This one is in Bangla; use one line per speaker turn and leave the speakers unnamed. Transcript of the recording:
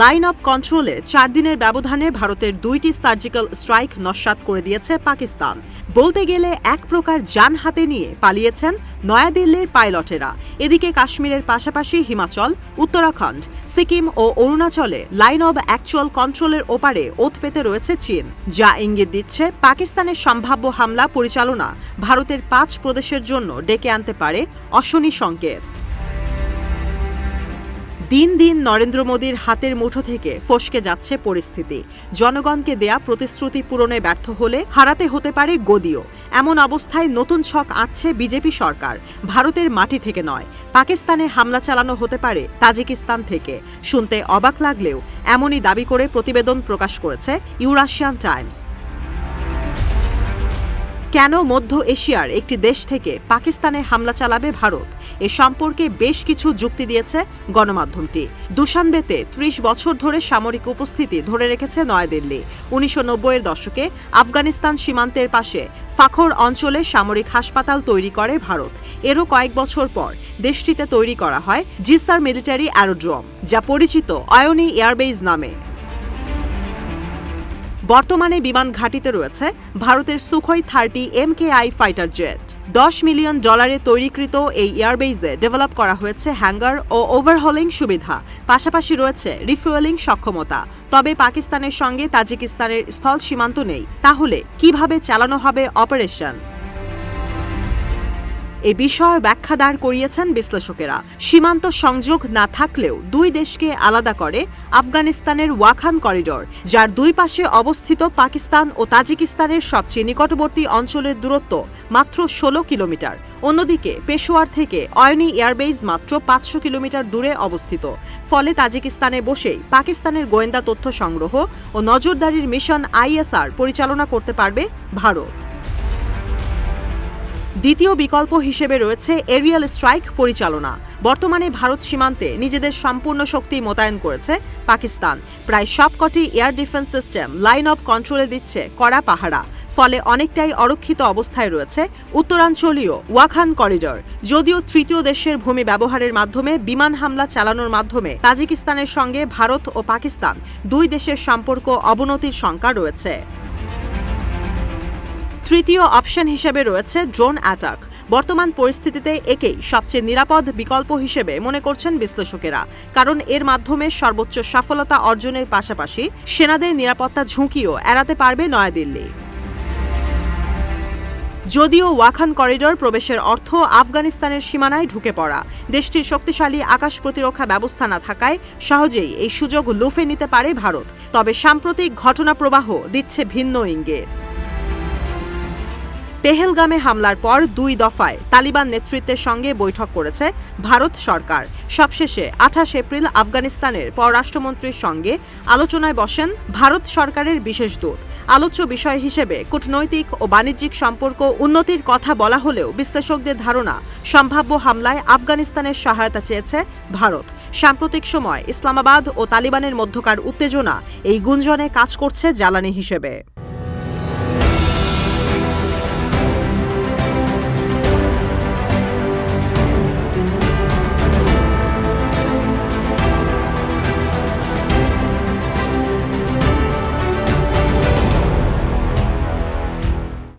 লাইন অফ কন্ট্রোলে চার দিনের ব্যবধানে ভারতের দুইটি সার্জিক্যাল স্ট্রাইক নস্যাৎ করে দিয়েছে পাকিস্তান। বলতে গেলে এক প্রকার যান হাতে নিয়ে পালিয়েছেন নয়াদিল্লির পাইলটেরা। এদিকে কাশ্মীরের পাশাপাশি হিমাচল, উত্তরাখণ্ড, সিকিম ও অরুণাচলে লাইন অব অ্যাকচুয়াল কন্ট্রোলের ওপারে ওত পেতে রয়েছে চীন, যা ইঙ্গিত দিচ্ছে পাকিস্তানের সম্ভাব্য হামলা পরিচালনা ভারতের পাঁচ প্রদেশের জন্য ডেকে আনতে পারে অশনি সংকেত। দিন দিন নরেন্দ্র মোদীর হাতের মুঠো থেকে ফসকে যাচ্ছে পরিস্থিতি। জনগণকে দেয়া প্রতিশ্রুতি পূরণে ব্যর্থ হলে হারাতে হতে পারে গদিও। এমন অবস্থায় নতুন ছক আঁটছে বিজেপি সরকার। ভারতের মাটি থেকে নয়, পাকিস্তানে হামলা চালানো হতে পারে তাজিকিস্তান থেকে। শুনতে অবাক লাগলেও এমনই দাবি করে প্রতিবেদন প্রকাশ করেছে ইউরাশিয়ান টাইমস। কেন মধ্য এশিয়ার একটি দেশ থেকে পাকিস্তানে হামলা চালাবে ভারত? এ সম্পর্কে বেশ কিছু যুক্তি দিয়েছে গণমাধ্যমটি। দুশানবেতে ত্রিশ বছর ধরে সামরিক উপস্থিতি ধরে রেখেছে নয়াদিল্লি। উনিশশো এর দশকে আফগানিস্তান সীমান্তের পাশে ফাখর অঞ্চলে সামরিক হাসপাতাল তৈরি করে ভারত। এরও কয়েক বছর পর দেশটিতে তৈরি করা হয় জিসার মিলিটারি অ্যারোড্রোম, যা পরিচিত অয়নি এয়ারবেজ নামে। বর্তমানে বিমান ঘাঁটিতে রয়েছে ভারতের Sukhoi thirty MKI fighter jet. দশ মিলিয়ন ডলারে তৈরিকৃত এই এয়ারবেইজে ডেভেলপ করা হয়েছে হ্যাঙ্গার ও ওভারহলিং সুবিধা। পাশাপাশি রয়েছে রিফুয়েলিং সক্ষমতা। তবে পাকিস্তানের সঙ্গে তাজিকিস্তানের স্থল সীমান্ত নেই। তাহলে কীভাবে চালানো হবে অপারেশন? এ বিষয়ে ব্যাখ্যা দাঁড় করিয়েছেন বিশ্লেষকেরা। সীমান্ত সংযোগ না থাকলেও দুই দেশকে আলাদা করে আফগানিস্তানের ওয়াখান করিডোর, যার দুই পাশে অবস্থিত পাকিস্তান ও তাজিকিস্তানের সবচেয়ে নিকটবর্তী অঞ্চলের দূরত্ব মাত্র ষোলো কিলোমিটার। অন্যদিকে পেশোয়ার থেকে অয়নি এয়ারবেজ মাত্র পাঁচশো কিলোমিটার দূরে অবস্থিত। ফলে তাজিকিস্তানে বসেই পাকিস্তানের গোয়েন্দা তথ্য সংগ্রহ ও নজরদারির মিশন আইএসআর পরিচালনা করতে পারবে ভারত। দ্বিতীয় বিকল্প হিসেবে রয়েছে এরিয়াল স্ট্রাইক পরিচালনা। বর্তমানে ভারত সীমান্তে নিজেদের সম্পূর্ণ শক্তি মোতায়েন করেছে পাকিস্তান। প্রায় সবকটি air defence system line of কন্ট্রোলে দিচ্ছে কড়া পাহারা। ফলে অনেকটাই অরক্ষিত অবস্থায় রয়েছে উত্তরাঞ্চলীয় ওয়াখান করিডর। যদিও তৃতীয় দেশের ভূমি ব্যবহারের মাধ্যমে বিমান হামলা চালানোর মাধ্যমে তাজিকিস্তানের সঙ্গে ভারত ও পাকিস্তান দুই দেশের সম্পর্ক অবনতির শঙ্কা রয়েছে। তৃতীয় অপশন হিসেবে রয়েছে ড্রোন অ্যাটাক। বর্তমান পরিস্থিতিতে একেই সবচেয়ে নিরাপদ বিকল্প হিসেবে মনে করছেন বিশ্লেষকেরা। কারণ এর মাধ্যমে সর্বোচ্চ সফলতা অর্জনের পাশাপাশি সেনাদের নিরাপত্তা ঝুঁকিও এড়াতে পারবে নয়াদিল্লি। যদিও ওয়াখান করিডর প্রবেশের অর্থ আফগানিস্তানের সীমানায় ঢুকে পড়া, দেশটির শক্তিশালী আকাশ প্রতিরক্ষা ব্যবস্থা না থাকায় সহজেই এই সুযোগ লুফে নিতে পারে ভারত। তবে সাম্প্রতিক ঘটনা প্রবাহ দিচ্ছে ভিন্ন ইঙ্গিত। পেহেলগামে হামলার পর দুই দফায় তালিবান নেতৃত্বের সঙ্গে বৈঠক করেছে ভারত সরকার। সবশেষে আঠাশ এপ্রিল আফগানিস্তানের পররাষ্ট্রমন্ত্রীর সঙ্গে আলোচনায় বসেন ভারত সরকারের বিশেষ দূত। আলোচ্য বিষয় হিসেবে কূটনৈতিক ও বাণিজ্যিক সম্পর্ক উন্নতির কথা বলা হলেও বিশ্লেষকদের ধারণা, সম্ভাব্য হামলায় আফগানিস্তানের সহায়তা চেয়েছে ভারত। সাম্প্রতিক সময় ইসলামাবাদ ও তালিবানের মধ্যকার উত্তেজনা এই গুঞ্জনে কাজ করছে জ্বালানি হিসেবে।